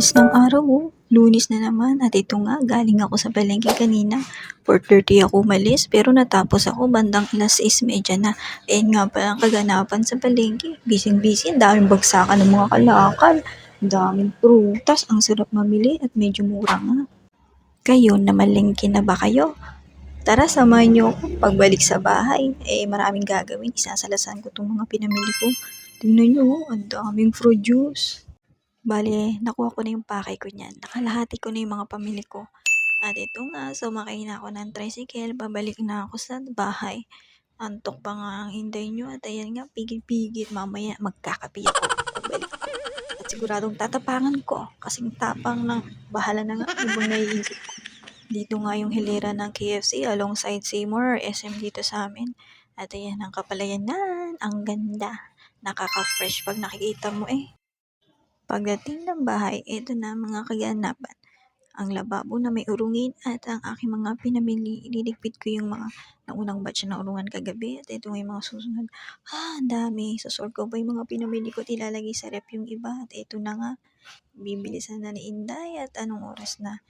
bilis ng araw oh. Lunis na naman at ito nga galing ako sa palengke kanina. 4.30 ako umalis pero natapos ako bandang alas 6.30 na. Ayan nga pala ang kaganapan sa palengke. Ang daming bagsakan ng mga kalakal. Daming prutas, ang sarap mamili at medyo mura nga. Kayo, namalengke na ba kayo? Tara, samahan niyo ako. Pagbalik sa bahay, eh maraming gagawin. Isasalasan ko itong mga pinamili ko. Tingnan niyo, oh, ang daming fruit juice. Bale, nakuha ko na yung pakay ko niyan. Nakalahati ko na yung mga pamili ko. At ito nga, sumakay na ako ng tricycle. Pabalik na ako sa bahay. Antok pa nga ang hinday nyo. At ayan nga, pigil-pigil. Mamaya, magkakapi ako. Pagbalik ko. At siguradong tatapangan ko. Kasing tapang ng bahala na nga. Ibang naiisip ko. Dito nga yung hilera ng KFC alongside Seymour or SM dito sa amin. At ayan ang kapalayanan. Ang ganda. Nakaka-fresh pag nakikita mo eh. Pagdating ng bahay, ito na mga kaganapan. Ang lababo na may urungin at ang aking mga pinamili. Ililigpit ko yung mga naunang batch na urungan kagabi at ito yung mga susunod. Ah, ang dami. Sasort ko ba yung mga pinamili ko at ilalagay sa rep yung iba. At ito na nga, bibilisan na ni Inday at anong oras na.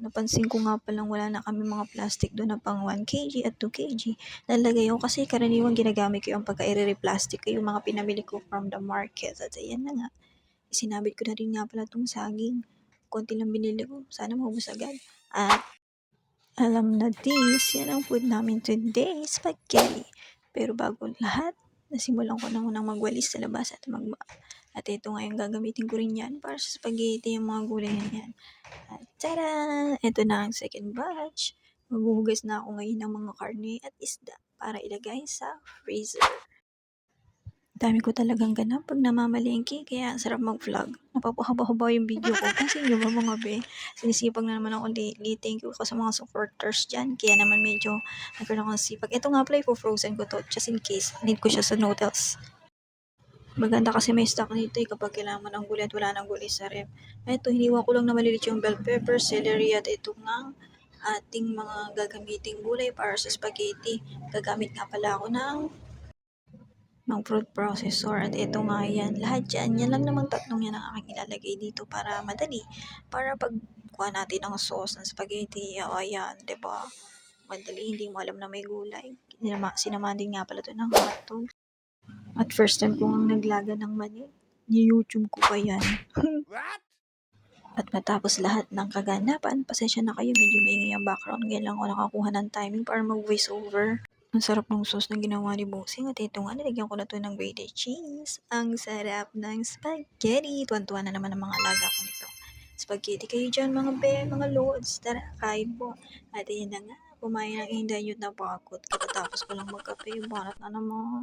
Napansin ko nga palang wala na kami mga plastic doon na pang 1 kg at 2 kg. Nalagay ko kasi karaniwang ginagamit ko yung pagka plastic ko yung mga pinamili ko from the market. At ayan na nga. Isinabit ko na rin nga pala itong saging. Konti lang binili ko. Sana maubos agad. At alam na this, yan ang food namin today, spaghetti. Pero bago lahat, nasimulan ko na munang magwalis sa labas at mag at ito nga yung gagamitin ko rin yan para sa spaghetti, yung mga gulay na yan. At tada! Ito na ang second batch. Maghuhugas na ako ngayon ng mga karne at isda para ilagay sa freezer. Dami ko talagang ganap pag namamalengke, kaya ang sarap mag-vlog. Napapahaba-haba yung video ko. Kasi nyo ba mga be? Sinisipag na naman ako lately. Thank you ko sa mga supporters dyan. Kaya naman medyo nagkaroon ako ng sipag. Ito nga pala, ipo-frozen ko to just in case. Need ko siya sa noodles. Maganda kasi may stock nito eh kapag kailangan mo ng gulay at wala ng gulay sa ref. Ito, hiniwa ko lang na malilit yung bell pepper, celery at ito nga ating mga gagamiting gulay para sa spaghetti. Gagamit nga pala ako ng ng fruit processor at ito nga yan. Lahat yan, yan lang namang tatlong yan ang aking ilalagay dito para madali. Para pag kuha natin ang sauce ng spaghetti, o ayan, ba diba? Madali, hindi mo alam na may gulay. Sinama, sinama din nga pala to ng hotdog. At first time ko nga naglaga ng mani. Ni-YouTube ko pa yan. At matapos lahat ng kaganapan, pasensya na kayo, medyo maingay ang background. Ngayon lang ako nakakuha ng timing para mag-voice over. Ang sarap ng sauce na ginawa ni Bossing. At ito nga, nilagyan ko na to ng grated cheese. Ang sarap ng spaghetti. Tuwan-tuwa na naman ang mga alaga ko nito. Spaghetti kayo dyan, mga be, mga lords. Tara, kain po. At yun na nga, kumain ng hindi yun na pagod. Katatapos ko lang magkape, banat na naman.